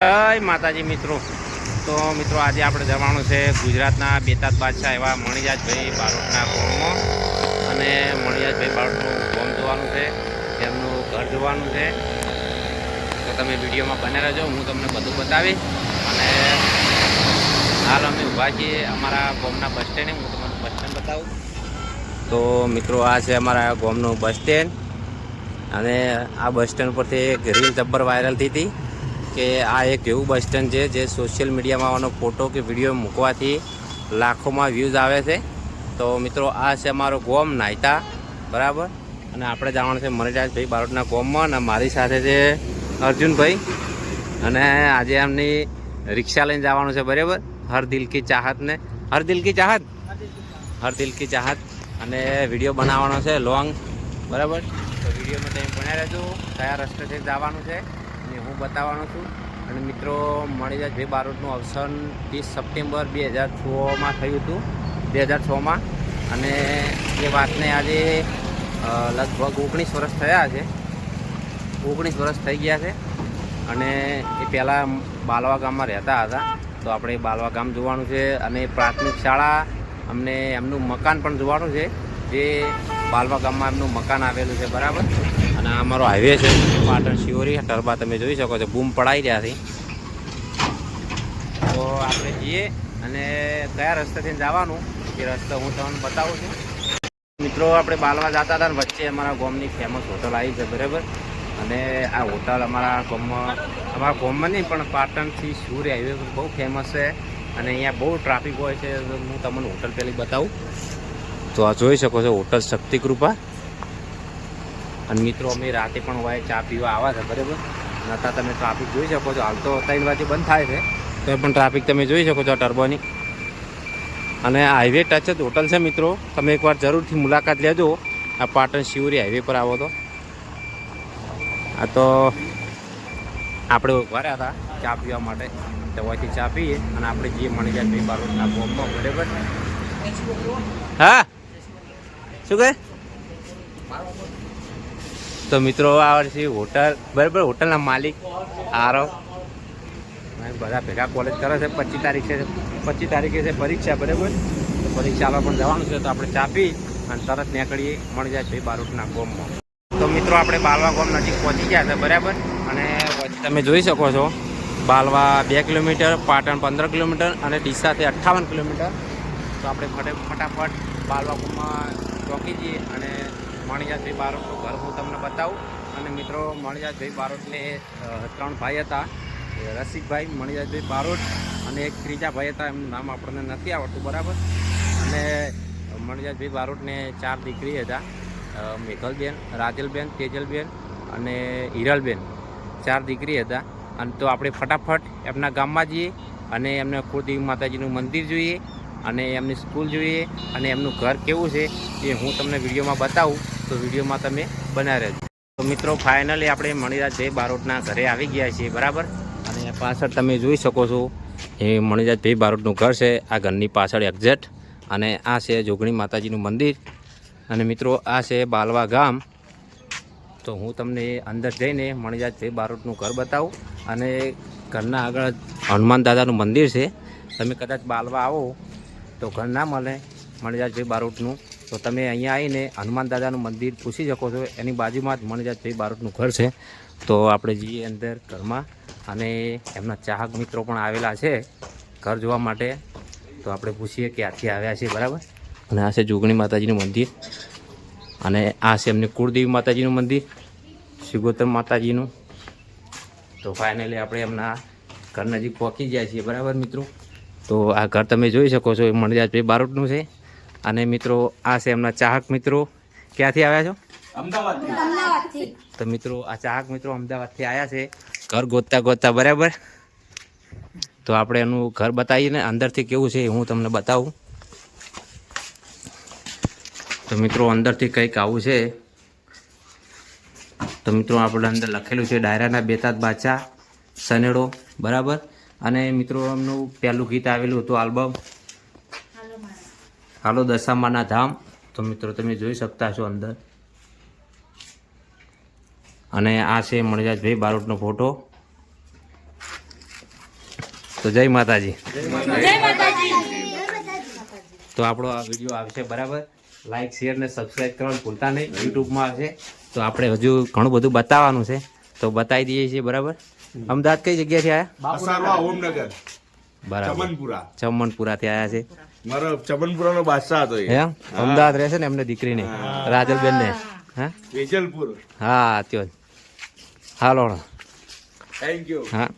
જય માતાજી મિત્રો. તો મિત્રો, આજે આપણે જવાનું છે ગુજરાતના બેતાજ બાદશાહ એવા મણિયાજભાઈ બારોટના ગામમાં. અને મણિયાજભાઈ બારોટનું ગોમ જોવાનું છે, તેમનું ઘર જોવાનું છે. તો તમે વિડીયોમાં બને રહેજો, હું તમને બધું બતાવીશ. અને હાલ અમે ઊભા છીએ અમારા ગોમના બસ સ્ટેન્ડે, હું તમને બસ સ્ટેન્ડ બતાવું. તો મિત્રો, આ છે અમારા ગોમનું બસ સ્ટેન્ડ. અને આ બસ સ્ટેન્ડ પરથી એક રીલ જબ્બર વાયરલ થઈ હતી. કે આ એક એવું બસ સ્ટેન્ડ છે જે સોશિયલ મીડિયામાં આનો ફોટો કે વીડિયો મૂકવાથી લાખોમાં વ્યૂઝ આવે છે. તો મિત્રો, આ છે અમારો ગોમ નાયતા, બરાબર? અને આપણે જવાનું છે મનીરાજભાઈ બારોટના ગોમમાં અને મારી સાથે છે અર્જુનભાઈ. અને આજે એમની રિક્ષા લઈને જવાનું છે, બરાબર? હર દિલ કી ચાહતને હર દિલ કી ચાહત? હર દિલ કી ચાહત. અને વીડિયો બનાવવાનો છે લોંગ, બરાબર? તો વિડીયોમાં તમે ભણ્યા રહેજો. કયા જવાનું છે? અને હું બતાવવાનો છું. અને મિત્રો, મળી જાય ભાઈ બારોટનું અવસર ત્રીસ સપ્ટેમ્બર બે હજાર છમાં થયું હતું. બે હજાર છમાં. અને એ વાતને આજે લગભગ ઓગણીસ વર્ષ થયા છે. ઓગણીસ વર્ષ થઈ ગયા છે. અને એ પહેલાં બાલવા ગામમાં રહેતા હતા. તો આપણે બાલવા ગામ જોવાનું છે અને પ્રાથમિક શાળા અમને એમનું મકાન પણ જોવાનું છે. જે બાલવા ગામમાં એમનું મકાન આવેલું છે, બરાબર? અને આ અમારો હાઈવે છે, પાટણ શિવરી ટરબા તમે જોઈ શકો છો, બૂમ પડાઈ રહ્યા છે. તો આપણે જઈએ અને કયા રસ્તેથી જવાનું, એ રસ્તો હું તમને બતાવું છું. મિત્રો, આપણે બાલવા જતા હતા ને વચ્ચે અમારા ગામની ફેમસ હોટલ આવી છે, બરાબર? અને આ હોટલ અમારા ગામમાં અમારા ગામમાં નહીં, પણ પાટણથી સૂર્ય હાઈવે બહુ ફેમસ છે. અને અહીંયા બહુ ટ્રાફિક હોય છે હું તમને હોટલ પહેલી બતાવું. તો આ જોઈ શકો છો હોટલ શક્તિ કૃપા. અને મિત્રો, અમે રાતે પણ હોય ચા પીવા આવ્યા છે, બરાબર? નતા તમે ટ્રાફિક જોઈ શકો છો. હાલ તો ત્રણ વાગે બંધ થાય છે. તો પણ ટ્રાફિક તમે જોઈ શકો છો ટર્બોની અને હાઈવે ટચ જ હોટલ છે, મિત્રો. તમે એકવાર જરૂરથી મુલાકાત લેજો. આ પાટણ શિવરી હાઈવે પર આવો તો. આ તો આપણે ઊભા હતા ચા પીવા માટે. દવાથી ચા પીએ અને આપણે જઈએ મળી જાય ભાઈ બારોટના બોમ્બમાં બરાબર? હા? શું કહે? તો મિત્રો, આ વર્ષે હોટલ, બરાબર, હોટલના માલિક આરો બધા ભેગા કોલેજ કરે છે. પચીસ તારીખે પચીસ તારીખે છે પરીક્ષા, બરાબર? પરીક્ષામાં પણ જવાનું છે, તો આપણે ચા પી અને તરત નીકળીએ, મળી જાય છે બારોટના ગોમમાં. તો મિત્રો, આપણે બાલવા ગોમ નજીક પહોંચી ગયા છે, બરાબર? અને પછી તમે જોઈ શકો છો, બાલવા બે કિલોમીટર, પાટણ પંદર કિલોમીટર અને ડીસાથી અઠ્ઠાવન કિલોમીટર. તો આપણે ફટે ફટાફટ બાલવા ગોમમાં ચોકી જઈએ અને મણિયાજભાઈ બારોટનું ઘર હું તમને બતાવું. અને મિત્રો મણિયાજભાઈ બારોટને ત્રણ ભાઈ હતા. રસિકભાઈ મણિયાજભાઈ બારોટ અને એક ત્રીજા ભાઈ હતા. એમનું નામ આપણને નથી આવડતું, બરાબર? અને મણિયાજભાઈ બારોટને ચાર દીકરી હતા. મેઘલબેન, રાજલબેન, તેજલબેન અને હિરલબેન. ચાર દીકરી હતા. અને તો આપણે ફટાફટ એમના ગામમાં જઈએ અને એમને કુળદેવી માતાજીનું મંદિર જોઈએ અને એમની સ્કૂલ જોઈએ અને એમનું ઘર કેવું છે એ હું તમને વિડીયોમાં બતાવું. તો વિડીયોમાં તમે બનાવી રહેજો. તો મિત્રો ફાઇનલી આપણે મણિરાજભાઈ બારોટના ઘરે આવી ગયા છીએ, બરાબર? અને પાછળ તમે જોઈ શકો છો, એ મણિરાજભાઈ બારોટનું ઘર છે, આ ઘરની પાછળ એક્ઝેટ અને આ છે જોગણી માતાજીનું મંદિર. અને મિત્રો, આ છે બાલવા ગામ. તો હું તમને અંદર જઈને મણિરાજભાઈ બારોટનું ઘર બતાવું. અને ઘરના આગળ હનુમાન દાદાનું મંદિર છે. તમે કદાચ બાલવા આવો, તો ઘર ના મળે મણિરાજભાઈ બારોટનું. તો તમે અહીંયા આવીને હનુમાન દાદાનું મંદિર પૂછી શકો છો. એની બાજુમાં જ મણિરાજભાઈ બારોટનું ઘર છે. તો આપણે જઈએ અંદર ઘરમાં. અને એમના ચાહક મિત્રો પણ આવેલા છે ઘર જોવા માટે. તો આપણે પૂછીએ કે આથી આવ્યા છે, બરાબર? અને આ છે જોગણી માતાજીનું મંદિર. અને આ છે એમની કુળદેવી માતાજીનું મંદિર શિગોતર માતાજીનું. તો ફાઇનલી આપણે એમના ઘર નજીક પહોંચી જાય છીએ, બરાબર મિત્રો? તો આ ઘર તમે જોઈ શકો છો, એ મણિરાજભાઈ બારોટનું છે. અને મિત્રો આ છે એમના ચાહક મિત્રો. ક્યાંથી આવ્યા છો? અમદાવાદથી. તો મિત્રો આ ચાહક મિત્રો અમદાવાદથી આવ્યા છે. ઘર ગોતતા ગોતતા બરાબર? તો આપણે એનું ઘર બતાવીએ ને અંદરથી કેવું છે હું તમને બતાવું. તો મિત્રો અંદરથી કંઈક આવું છે. તો મિત્રો આપણે અંદર લખેલું છે ડાયરાના બેતાદ બાચા સનેડો બરાબર? અને મિત્રો એમનું પહેલું ગીત આવેલું હતું આલ્બમ. હાલો દશામાના ધામ. તો મિત્રો તમે જોઈ શકતા છો અંદર. અને આ છે મણિરાજભાઈ બારોટનો ફોટો. તો જય માતાજી. તો આપણો આ વીડિયો આવશે બરાબર. લાઈક શેર ને સબસ્ક્રાઇબ કરવાનું ભૂલતા નહીં. યુટ્યુબમાં આવશે. તો આપણે હજુ ઘણું બધું બતાવવાનું છે. તો બતાવી દઈએ છીએ બરાબર? અમદાવાદ કઈ જગ્યાથી આવ્યા અસારવા ઓમનગર. બરાબર. ચમનપુરા. ચમનપુરાથી આવ્યા છે. મારો ચમનપુરાનો બાદશાહ હતો એ. એમ અમદાવાદ રહેશે ને એમને દીકરીને. રાજલબેન ને હા. વેજલપુર. હા ત્યો. હાલો થેન્ક યુ હા.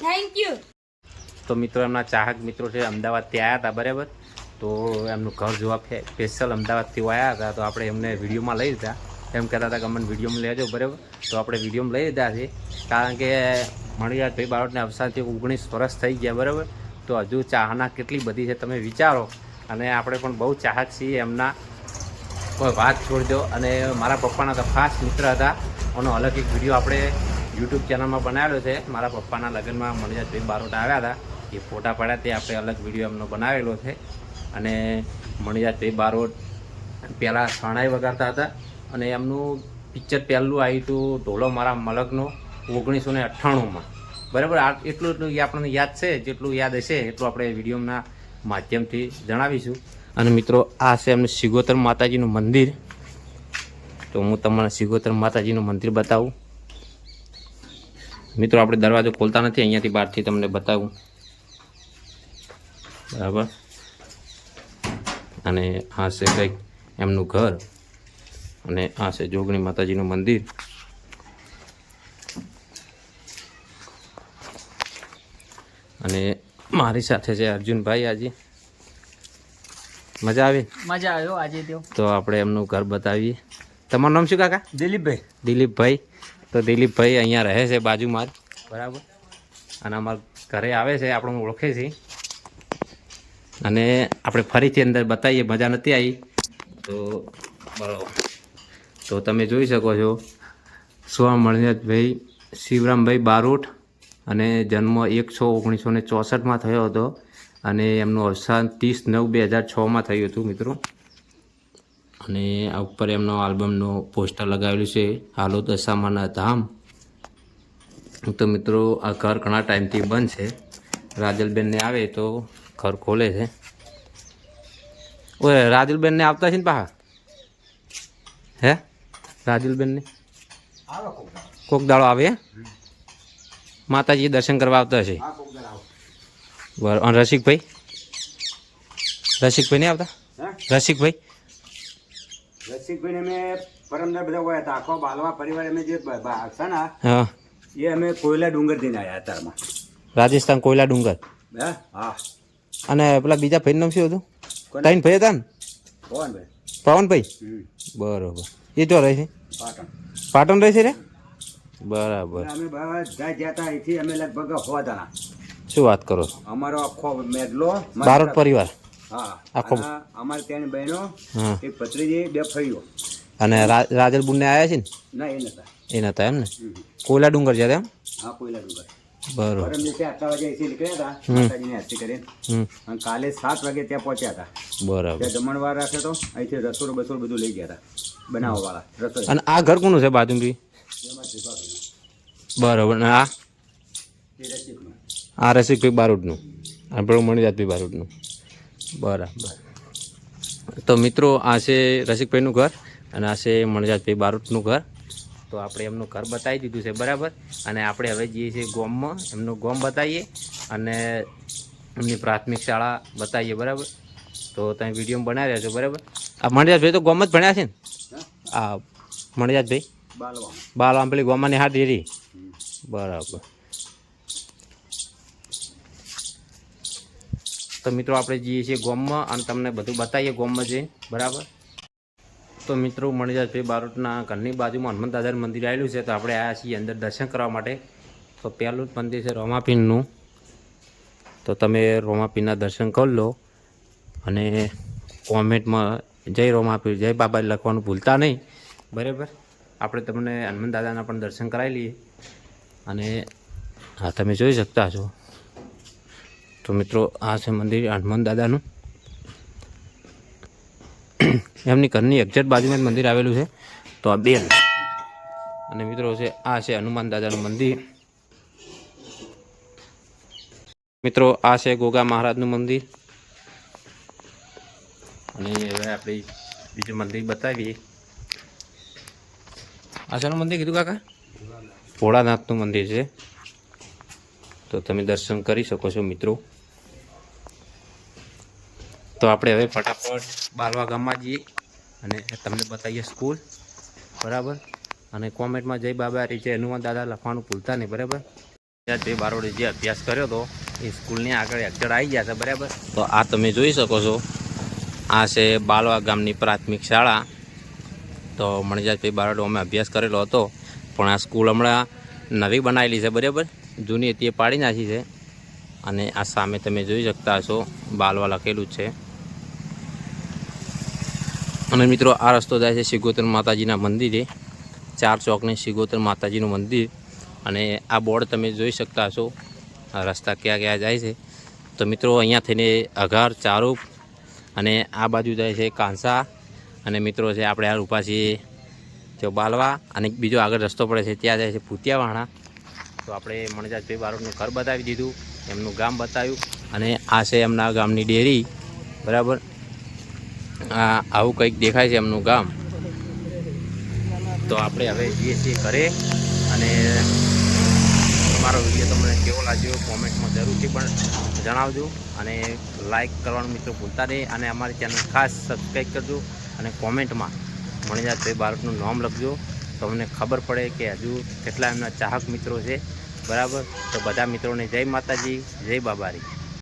થેન્ક યુ તો મિત્રો એમના ચાહક મિત્રો છે અમદાવાદથી આવ્યા હતા બરાબર? તો એમનું ઘર જોવા સ્પેશિયલ અમદાવાદથી આવ્યા હતા તો આપણે એમને વિડીયોમાં લઈ લીધા. એમ કહેતા હતા કે અમને વિડીયોમાં લેજો બરાબર? તો આપણે વિડીયોમાં લઈ લીધા છે. કારણ કે મણિયારભાઈ બાળકને અવસાનથી ઓગણીસ વર્ષ થઈ ગયા બરાબર? તો હજુ ચાહના કેટલી બધી છે તમે વિચારો. અને આપણે પણ બહુ ચાહક છીએ એમના. કોઈ વાત છોડજો. અને મારા પપ્પાના તો ખાસ મિત્ર હતા. એનો અલગ એક વીડિયો આપણે યુટ્યુબ ચેનલમાં બનાવેલો છે. મારા પપ્પાના લગ્નમાં મણિયાજભાઈ બારોટ આવ્યા હતા. એ ફોટા પાડ્યા તે આપણે અલગ વીડિયો એમનો બનાવેલો છે. અને મણિયાજભાઈ બારોટ પહેલાં શરણાઈ વગાડતા હતા. અને એમનું પિક્ચર પહેલું આવ્યું હતું ઢોલો મારા મલકનો ઓગણીસો ને અઠ્ઠાણુંમાં. બરાબર? આ એટલું એટલું આપણને યાદ છે, જેટલું યાદ હશે, એટલું આપણે વિડીયોના માધ્યમથી જણાવીશું. અને મિત્રો, આ છે એમને સિગોતર માતાજીનું મંદિર. તો હું તમને સિગોતર માતાજીનું મંદિર બતાવું. મિત્રો, આપણે દરવાજો ખોલતા નથી, અહીંયાથી બહારથી તમને બતાવું. બરાબર? અને આ છે કંઈક એમનું ઘર. અને આ છે જોગણી માતાજીનું મંદિર. અને મારી સાથે છે અર્જુનભાઈ આજે. મજા આવી? મજા આવ્યો આજે તો. આપણે એમનું ઘર બતાવીએ. તમારું નામ શું કાકા? દિલીપભાઈ. દિલીપભાઈ. તો દિલીપભાઈ અહીંયા રહે છે બાજુમાં જ. બરાબર? અને અમારા ઘરે આવે છે આપણે ઓળખે છે. અને આપણે ફરીથી અંદર બતાવીએ મજા નથી આવી. તો બરાબર. તો તમે જોઈ શકો છો. સ્વા મણિયાતભાઈ શિવરામભાઈ બારોટ. અને જન્મ એકસો ઓગણીસો ને ચોસઠમાં થયો હતો અને એમનું અવસાન ત્રીસ નવ બે હજાર છમાં થયું હતું મિત્રો. અને આ ઉપર એમનો આલ્બમનો પોસ્ટર લગાવેલું છે હાલો દશામાના ધામ. તો મિત્રો આ ઘર ઘણા ટાઈમથી બંધ છે. રાજલબેનને આવે તો ઘર ખોલે છે. ઓય રાજલબેનને આવતા છે ને પાહા? હે? રાજલબેનને? કોક દાડો. આવે? હે? માતાજી દર્શન કરવા આવતા હશે? બરાબર અને રસિકભાઈ? રસિકભાઈ નહીં આવતા? રસિકભાઈ? રસિકભાઈ અમે પરમદાર બધા ગયા હતા. આખો બાલવા પરિવાર અમે જે બ- ને હા. એ અમે કોયલા ડુંગરથી આવ્યા અત્યારમાં રાજસ્થાન કોયલા ડુંગર. હે? અને પેલા બીજા ભાઈનું નામ શું હતું? ત્રણ ભાઈ હતા ને? પવનભાઈ. પવનભાઈ? બરોબર. એ તો રહે છે. પાટણ. પાટણ રહે છે રે? બરાબર. અમે બધા હતા અહીંથી અમે લગભગ સો જણા શું વાત કરો છો? અમારો આખો મેદલો બારોટ પરિવાર? હા. આખો- અમારે ત્રણ બહેનો એક ભત્રીજી બે ફઈઓ. અને રાજલ બુનને આવ્યા છે ને? ના એ નતા. એ નતા એમ ને કોયલા ડુંગર જ્યારે એમ? હા કોયલા ડુંગર. બરોબર. દિવસે આટલા વાગે અહીંથી નીકળ્યા હતા. માતાજીની આરતી કરીને. અને કાલે સાત વાગે ત્યાં પહોંચ્યા હતા. બરાબર. ત્યાં જમણવાર રાખ્યો તો અહીંથી રસોડું બસોડું બધું લઈ ગયા હતા બનાવવા વાળા રસોઈ. અને આ ઘર કોનું છે બાજુથી બરાબર. ને આ? આ રસિકભાઈ બારોટનું અને પેલું મણિજાતભાઈ બારોટનું બરાબર. તો મિત્રો આ છે રસિકભાઈનું ઘર અને આ છે મણિજાતભાઈ બારોટનું ઘર. તો આપણે એમનું ઘર બતાવી દીધું છે બરાબર? અને આપણે હવે જઈએ છીએ ગોમમાં એમનું ગોમ બતાવીએ અને એમની પ્રાથમિક શાળા બતાવીએ બરાબર? તો તમે વીડિયો બનાવી રહ્યા છો બરાબર? આ મણિજાતભાઈ તો ગોમ જ ભણ્યા છે ને? આ મણિજાતભાઈ બાલવામાં પેલી ગોમાની હાથ ડેરી બરાબર. તો મિત્રો આપણે જઈએ છીએ ગોમમાં અને તમને બધું બતાવીએ ગોમમાં જે બરાબર? તો મિત્રો મણિદાસભાઈ બારોટના ઘરની બાજુમાં હનુમાન દાદાનું મંદિર આવેલું છે, તો આપણે આવ્યા છીએ અંદર દર્શન કરવા માટે. તો પહેલું જ મંદિર છે રોમાપીનનું. તો તમે રોમાપીનના દર્શન કરી લો અને કોમેન્ટમાં જય રોમાપીર જય બાબા લખવાનું ભૂલતા નહીં. બરાબર? આપણે તમને હનુમાન દાદાના પણ દર્શન કરાવી લઈએ. અને હા, તમે જોઈ શકતા છો તો મિત્રો, આ છે મંદિર હનુમાન દાદાનું. એમની ઘરની એક્ઝેક્ટ બાજુમાં જ મંદિર આવેલું છે. તો આ બેન. અને મિત્રો છે, આ છે હનુમાન દાદાનું મંદિર. મિત્રો, આ છે ગોગા મહારાજનું મંદિર. અને હવે આપણે બીજું મંદિર બતાવીએ. આ મંદિર કીધું કાકા? ભોળાનાથનું મંદિર છે. તો તમે દર્શન કરી શકો છો, મિત્રો. તો આપણે હવે ફટાફટ બાલવા ગામમાં જઈએ અને તમને બતાવીએ સ્કૂલ. બરાબર? અને કોમેન્ટમાં જય બાબા છે હનુમાન દાદા લખવાનું ભૂલતા નહીં, બરાબર? જે બારોડે જે અભ્યાસ કર્યો હતો એ સ્કૂલની આગળ એક્ચર આવી ગયા છે, બરાબર? તો આ તમે જોઈ શકો છો. આ છે બાલવા ગામની પ્રાથમિક શાળા. તો મણિજાજભાઈ બારડો અમે અભ્યાસ કરેલો હતો. પણ આ સ્કૂલ હમણાં નવી બનાવેલી છે, બરાબર? જૂની હતી, એ પાડી નાખી છે. અને આ સામે તમે જોઈ શકતા હશો, બાલવા લખેલું છે. અને મિત્રો, આ રસ્તો જાય છે શિગોતર માતાજીના મંદિરે. ચાર ચોકને શિગોતર માતાજીનું મંદિર. અને આ બોર્ડ તમે જોઈ શકતા હશો રસ્તા ક્યાં ક્યાં જાય છે. તો મિત્રો, અહીંયા થઈને અઘાર ચારૂપ અને આ બાજુ જાય છે કાંસા. અને મિત્રો છે, આપણે આ ઊભા છીએ જો બાલવા અને બીજો આગળ રસ્તો પડે છે, ત્યાં જાય છે ભૂતિયાવાણા. તો આપણે મણજાજભાઈ બારોટનું ઘર બતાવી દીધું, એમનું ગામ બતાવ્યું અને આ છે એમના ગામની ડેરી, બરાબર? આ આવું કંઈક દેખાય છે એમનું ગામ. તો આપણે હવે જઈએ છીએ ઘરે અને તમારો વીડિયો તમને કેવો લાગ્યો કોમેન્ટમાં જરૂરથી પણ જણાવજો અને લાઇક કરવાનું મિત્રો ભૂલતા નહીં અને અમારી ચેનલ ખાસ સબસ્ક્રાઈબ કરજો. અને કોમેન્ટમાં મણિજાતભાઈ બાળકનું નામ લખજો. તો અમને ખબર પડે કે હજુ કેટલા એમના ચાહક મિત્રો છે. બરાબર? તો બધા મિત્રોને જય માતાજી, જય બાબારી.